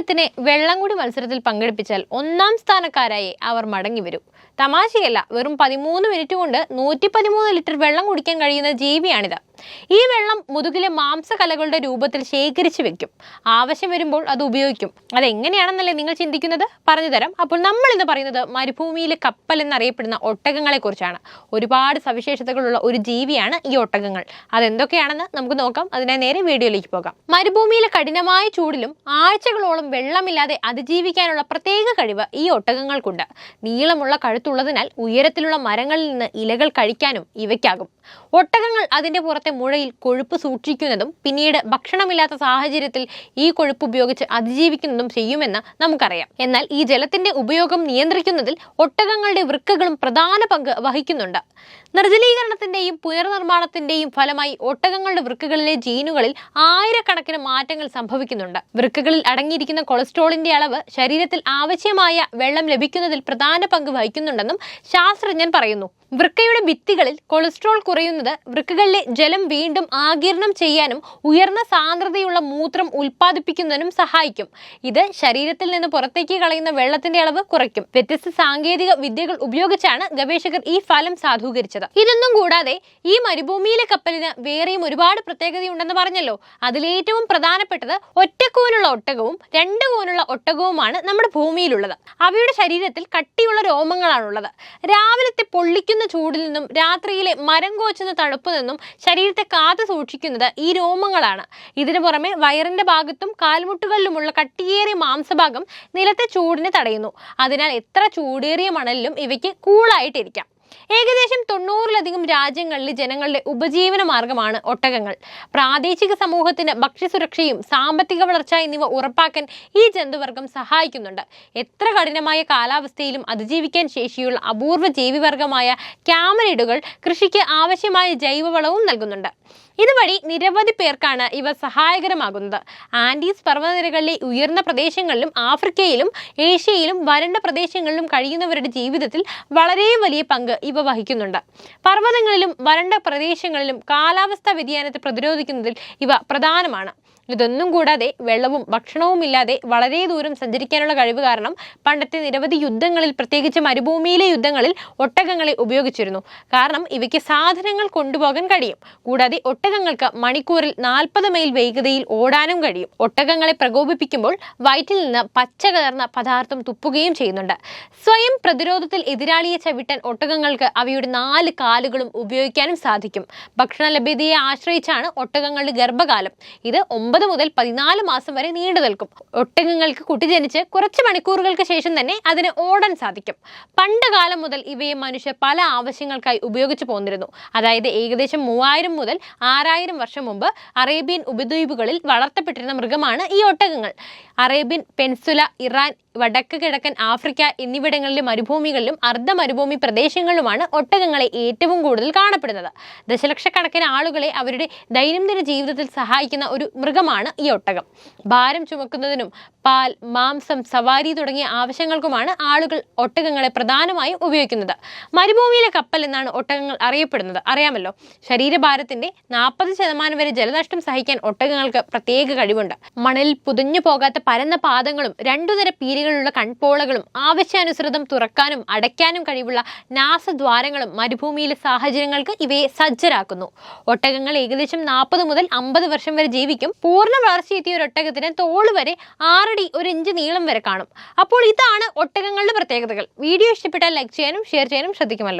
ഒട്ടകത്തിനെ വെള്ളംകുടി മത്സരത്തിൽ പങ്കെടുപ്പിച്ചാൽ ഒന്നാം സ്ഥാനക്കാരായി അവർ മടങ്ങി വരും. തമാശയല്ല വെറും പതിമൂന്ന് മിനിറ്റ് കൊണ്ട് നൂറ്റി പതിമൂന്ന് ലിറ്റർ വെള്ളം കുടിക്കാൻ കഴിയുന്ന ജീവിയാണിത്. ഈ വെള്ളം മുതുകിലെ മാംസകലകളുടെ രൂപത്തിൽ ശേഖരിച്ചു വെക്കും. ആവശ്യം വരുമ്പോൾ അത് ഉപയോഗിക്കും. അതെങ്ങനെയാണെന്നല്ലേ നിങ്ങൾ ചിന്തിക്കുന്നത്? പറഞ്ഞു തരാം. അപ്പോൾ നമ്മൾ ഇന്ന് പറയുന്നത് മരുഭൂമിയിലെ കപ്പൽ എന്നറിയപ്പെടുന്ന ഒട്ടകങ്ങളെ കുറിച്ചാണ് ഒരുപാട് സവിശേഷതകളുള്ള ഒരു ജീവിയാണ് ഈ ഒട്ടകങ്ങൾ. അതെന്തൊക്കെയാണെന്ന് നമുക്ക് നോക്കാം. അതിനായി നേരെ വീഡിയോയിലേക്ക് പോകാം. മരുഭൂമിയിലെ കഠിനമായ ചൂടിലും ആഴ്ചകളോളം വെള്ളമില്ലാതെ അതിജീവിക്കാനുള്ള പ്രത്യേക കഴിവ് ഈ ഒട്ടകങ്ങൾക്കുണ്ട്. നീളമുള്ള കഴുത്തുള്ളതിനാൽ ഉയരത്തിലുള്ള മരങ്ങളിൽ നിന്ന് ഇലകൾ കഴിക്കാനും ഇവയ്ക്കാകും. ഒട്ടകങ്ങൾ അതിന്റെ പുറത്തെ മുഴയിൽ കൊഴുപ്പ് സൂക്ഷിക്കുന്നതും പിന്നീട് ഭക്ഷണമില്ലാത്ത സാഹചര്യത്തിൽ ഈ കൊഴുപ്പ് ഉപയോഗിച്ച് അതിജീവിക്കുന്നതും ചെയ്യുമെന്ന് നമുക്കറിയാം. എന്നാൽ ഈ ജലത്തിന്റെ ഉപയോഗം നിയന്ത്രിക്കുന്നതിൽ ഒട്ടകങ്ങളുടെ വൃക്കകളും പ്രധാന പങ്ക് വഹിക്കുന്നുണ്ട്. നിർജലീകരണത്തിന്റെയും പുനർനിർമ്മാണത്തിന്റെയും ഫലമായി ഒട്ടകങ്ങളുടെ വൃക്കകളിലെ ജീനുകളിൽ ആയിരക്കണക്കിന് മാറ്റങ്ങൾ സംഭവിക്കുന്നുണ്ട്. വൃക്കകളിൽ അടങ്ങിയിരിക്കുന്ന കൊളസ്ട്രോളിന്റെ അളവ് ശരീരത്തിൽ ആവശ്യമായ വെള്ളം ലഭിക്കുന്നതിൽ പ്രധാന പങ്ക് വഹിക്കുന്നുണ്ടെന്നും ശാസ്ത്രജ്ഞൻ പറയുന്നു. വൃക്കയുടെ ഭിത്തികളിൽ കൊളസ്ട്രോൾ കുറയുന്നത് വൃക്കകളിലെ ജലം വീണ്ടും ആകിരണം ചെയ്യാനും ഉയർന്ന സാന്ദ്രതയുള്ള മൂത്രം ഉൽപ്പാദിപ്പിക്കുന്നതിനും സഹായിക്കും. ഇത് ശരീരത്തിൽ നിന്ന് പുറത്തേക്ക് കളയുന്ന വെള്ളത്തിന്റെ അളവ് കുറയ്ക്കും. വ്യത്യസ്ത സാങ്കേതിക വിദ്യകൾ ഉപയോഗിച്ചാണ് ഗവേഷകർ ഈ ഫലം സാധൂകരിച്ചത്. ഇതൊന്നും കൂടാതെ ഈ മരുഭൂമിയിലെ കപ്പലിന് വേറെയും ഒരുപാട് പ്രത്യേകതയുണ്ടെന്ന് പറഞ്ഞല്ലോ. അതിലേറ്റവും പ്രധാനപ്പെട്ടത് ഒറ്റക്കൂനുള്ള ഒട്ടകവും രണ്ട് കൂനുള്ള ഒട്ടകവുമാണ് നമ്മുടെ ഭൂമിയിലുള്ളത്. അവയുടെ ശരീരത്തിൽ കട്ടിയുള്ള രോമങ്ങളാണുള്ളത്. രാവിലത്തെ പൊള്ളിക്കുന്ന ചൂടിൽ നിന്നും രാത്രിയിലെ മരം കോച്ചുന്ന തണുപ്പ് നിന്നും ശരീരത്തെ കാത്തു സൂക്ഷിക്കുന്നത് ഈ രോമങ്ങളാണ്. ഇതിനു പുറമെ വയറിന്റെ ഭാഗത്തും കാൽമുട്ടുകളിലുമുള്ള കട്ടിയേറിയ മാംസഭാഗം നിലത്തെ ചൂടിനെ തടയുന്നു. അതിനാൽ എത്ര ചൂടേറിയ മണലിലും ഇവയ്ക്ക് കൂളായിട്ടിരിക്കാം. ഏകദേശം തൊണ്ണൂറിലധികം രാജ്യങ്ങളിൽ ജനങ്ങളുടെ ഉപജീവന മാർഗമാണ് ഒട്ടകങ്ങൾ. പ്രാദേശിക സമൂഹത്തിന് ഭക്ഷ്യസുരക്ഷയും സാമ്പത്തിക വളർച്ച എന്നിവ ഉറപ്പാക്കാൻ ഈ ജന്തുവർഗം സഹായിക്കുന്നുണ്ട്. എത്ര കഠിനമായ കാലാവസ്ഥയിലും അതിജീവിക്കാൻ ശേഷിയുള്ള അപൂർവ ജീവിവർഗമായ ക്യാമറിഡുകൾ കൃഷിക്ക് ആവശ്യമായ ജൈവവളവും നൽകുന്നുണ്ട്. ഇതുവഴി നിരവധി പേർക്കാണ് ഇവ സഹായകരമാകുന്നത്. ആൻഡീസ് പർവതനിരകളിലെ ഉയർന്ന പ്രദേശങ്ങളിലും ആഫ്രിക്കയിലും ഏഷ്യയിലും വരണ്ട പ്രദേശങ്ങളിലും കഴിയുന്നവരുടെ ജീവിതത്തിൽ വളരെ വലിയ പങ്ക് ഇവ വഹിക്കുന്നുണ്ട്. പർവതങ്ങളിലും വരണ്ട പ്രദേശങ്ങളിലും കാലാവസ്ഥാ വ്യതിയാനത്തെ പ്രതിരോധിക്കുന്നതിൽ ഇവ പ്രധാനമാണ്. ഇതൊന്നും കൂടാതെ വെള്ളവും ഭക്ഷണവും ഇല്ലാതെ വളരെ ദൂരം സഞ്ചരിക്കാനുള്ള കഴിവ് കാരണം പണ്ടത്തെ നിരവധി യുദ്ധങ്ങളിൽ പ്രത്യേകിച്ച് മരുഭൂമിയിലെ യുദ്ധങ്ങളിൽ ഒട്ടകങ്ങളെ ഉപയോഗിച്ചിരുന്നു. കാരണം ഇവയ്ക്ക് സാധനങ്ങൾ കൊണ്ടുപോകാൻ കഴിയും. കൂടാതെ ഒട്ടകങ്ങൾക്ക് മണിക്കൂറിൽ നാൽപ്പത് മൈൽ വേഗതയിൽ ഓടാനും കഴിയും. ഒട്ടകങ്ങളെ പ്രകോപിപ്പിക്കുമ്പോൾ വയറ്റിൽ നിന്ന് പച്ച കലർന്ന പദാർത്ഥം തുപ്പുകയും ചെയ്യുന്നുണ്ട്. സ്വയം പ്രതിരോധത്തിൽ എതിരാളിയെ ചവിട്ടാൻ ഒട്ടകങ്ങൾക്ക് അവയുടെ നാല് കാലുകളും ഉപയോഗിക്കാനും സാധിക്കും. ഭക്ഷണ ലഭ്യതയെ ആശ്രയിച്ചാണ് ഒട്ടകങ്ങളുടെ ഗർഭകാലം. ഇത് ഒമ്പത് മുതൽ പതിനാല് മാസം വരെ നീണ്ടു നിൽക്കും. ഒട്ടകങ്ങൾക്ക് കുട്ടി ജനിച്ച് കുറച്ച് മണിക്കൂറുകൾക്ക് ശേഷം തന്നെ അതിന് ഓടാൻ സാധിക്കും. പണ്ട് കാലം മുതൽ ഇവയെ മനുഷ്യർ പല ആവശ്യങ്ങൾക്കായി ഉപയോഗിച്ചു പോന്നിരുന്നു. അതായത് ഏകദേശം മൂവായിരം മുതൽ ആറായിരം വർഷം മുമ്പ് അറേബ്യൻ ഉപദ്വീപുകളിൽ വളർത്തപ്പെട്ടിരുന്ന മൃഗമാണ് ഈ ഒട്ടകങ്ങൾ. അറേബ്യൻ പെൻസുല ഇറാൻ വടക്ക് കിഴക്കൻ ആഫ്രിക്ക എന്നിവിടങ്ങളിലെ മരുഭൂമികളിലും അർദ്ധ മരുഭൂമി പ്രദേശങ്ങളിലുമാണ് ഒട്ടകങ്ങളെ ഏറ്റവും കൂടുതൽ കാണപ്പെടുന്നത്. ദശലക്ഷക്കണക്കിന് ആളുകളെ അവരുടെ ദൈനംദിന ജീവിതത്തിൽ സഹായിക്കുന്ന ഒരു മൃഗമാണ് ഈ ഒട്ടകം. ഭാരം ചുമക്കുന്നതിനും പാൽ മാംസം സവാരി തുടങ്ങിയ ആവശ്യങ്ങൾക്കുമാണ് ആളുകൾ ഒട്ടകങ്ങളെ പ്രധാനമായും ഉപയോഗിക്കുന്നത്. മരുഭൂമിയിലെ കപ്പൽ എന്നാണ് ഒട്ടകങ്ങൾ അറിയപ്പെടുന്നത്. അറിയാമല്ലോ ശരീരഭാരത്തിന്റെ നാൽപ്പത് ശതമാനം വരെ ജലനഷ്ടം സഹിക്കാൻ ഒട്ടകങ്ങൾക്ക് പ്രത്യേക കഴിവുണ്ട്. മണലിൽ പുതഞ്ഞു പോകാത്ത പരന്ന പാദങ്ങളും രണ്ടുതര പീലികളുള്ള കൺപോളകളും ആവശ്യാനുസൃതം തുറക്കാനും അടയ്ക്കാനും കഴിവുള്ള നാസദ്വാരങ്ങളും മരുഭൂമിയിലെ സാഹചര്യങ്ങൾക്ക് ഇവയെ സജ്ജരാക്കുന്നു. ഒട്ടകങ്ങൾ ഏകദേശം നാൽപ്പത് മുതൽ അമ്പത് വർഷം വരെ ജീവിക്കും. പൂർണ വളർച്ചയെത്തിയ ഒരു ഒട്ടകത്തിന് തോൾ വരെ ആറടി ഒരു ഇഞ്ച് നീളം വരെ കാണും. അപ്പോൾ ഇതാണ് ഒട്ടകങ്ങളുടെ പ്രത്യേകതകൾ. വീഡിയോ ഇഷ്ടപ്പെട്ടാൽ ലൈക്ക് ചെയ്യാനും ഷെയർ ചെയ്യാനും ശ്രദ്ധിക്കുമല്ലോ.